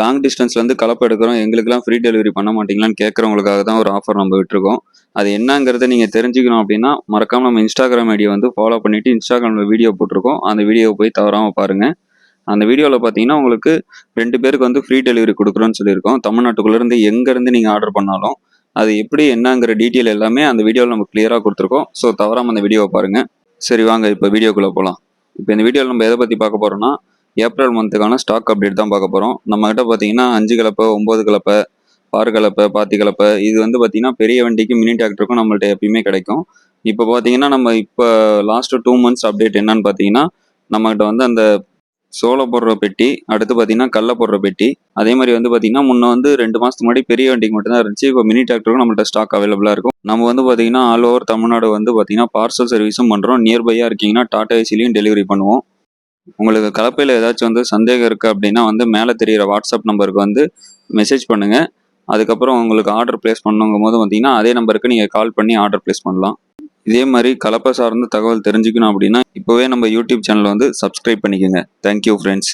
Long டிஸ்டன்ஸ்லேருந்து கலப்பு எடுக்கிறோம். எங்களுக்குலாம் ஃப்ரீ டெலிவரி பண்ண மாட்டீங்களான்னு கேட்குறவங்களுக்காக தான் ஒரு ஆஃபர் நம்ம விட்டுருக்கோம். அது என்னங்கிறத நீங்கள் தெரிஞ்சுக்கணும் அப்படின்னா மறக்காமல் நம்ம இன்ஸ்டாகிராம் ஐடியை வந்து ஃபாலோ பண்ணிவிட்டு இன்ஸ்டாகிராமில் வீடியோ போட்டிருக்கோம். அந்த வீடியோவை போய் தவறாமல் பாருங்கள் அந்த வீடியோவில் பார்த்தீங்கன்னா உங்களுக்கு ரெண்டு பேருக்கு வந்து ஃப்ரீ டெலிவரி கொடுக்குறோன்னு சொல்லியிருக்கோம். தமிழ்நாட்டுக்குள்ளேருந்து எங்கேருந்து நீங்கள் ஆர்டர் பண்ணாலும் அது எப்படி என்னங்கிற டீட்டெயில் எல்லாமே அந்த வீடியோவில் நம்ம கிளியராக கொடுத்துருக்கோம். ஸோ தவறாமல் அந்த வீடியோவை பாருங்கள் சரி வாங்க இப்போ வீடியோக்குள்ளே போகலாம் இப்போ இந்த வீடியோவில் நம்ம எதை பற்றி பார்க்க போகிறோம்னா ஏப்ரல் மந்த்துக்கான ஸ்டாக் அப்டேட் தான் பார்க்க போகிறோம் நம்மக்கிட்ட பார்த்தீங்கன்னா அஞ்சு கலப்பை ஒம்பது கலப்பை பார் கலப்பை பாத்தி கலப்பை இது வந்து பார்த்தீங்கன்னா பெரிய வண்டிக்கு மினி டிராக்டருக்கும் நம்மள்ட்ட எப்பயுமே கிடைக்கும். இப்போ பார்த்தீங்கன்னா நம்ம இப்போ லாஸ்ட்டு டூ மந்த்ஸ் அப்டேட் என்னன்னு பார்த்தீங்கன்னா நம்மகிட்ட வந்து அந்த சோளம் போடுற பெட்டி அடுத்து பார்த்தீங்கன்னா கடல போடுற பெட்டி அதே மாதிரி வந்து பார்த்தீங்கன்னா முன்ன வந்து ரெண்டு மாதத்துக்கு முன்னாடி பெரிய வண்டிக்கு மட்டும் தான் இருந்துச்சு. இப்போ மினி டிராக்டருக்கும் நம்மள்ட்ட ஸ்டாக் அவைலபிளாக இருக்கும். நம்ம வந்து பார்த்தீங்கன்னா ஆல் ஓவர் தமிழ்நாடு வந்து பார்த்தீங்கன்னா பார்சல் சர்வீஸும் பண்ணுறோம் நியர்பையாக இருக்கீங்கன்னா டாடா ஏசிலையும் டெலிவரி பண்ணுவோம். உங்களுக்கு கலப்பையில் ஏதாச்சும் வந்து சந்தேகம் இருக்குது அப்படின்னா வந்து மேலே தெரியிற வாட்ஸ்அப் நம்பருக்கு வந்து மெசேஜ் பண்ணுங்கள் அதுக்கப்புறம் உங்களுக்கு ஆர்டர் ப்ளேஸ் பண்ணுங்கும் போது பார்த்தீங்கன்னா அதே நம்பருக்கு நீங்கள் கால் பண்ணி ஆர்டர் ப்ளேஸ் பண்ணலாம். இதே மாதிரி கலப்பை சார்ந்த தகவல் தெரிஞ்சுக்கணும் அப்படின்னா இப்போவே நம்ம யூடியூப் சேனல் வந்து சப்ஸ்கிரைப் பண்ணிக்கோங்க. Thank you friends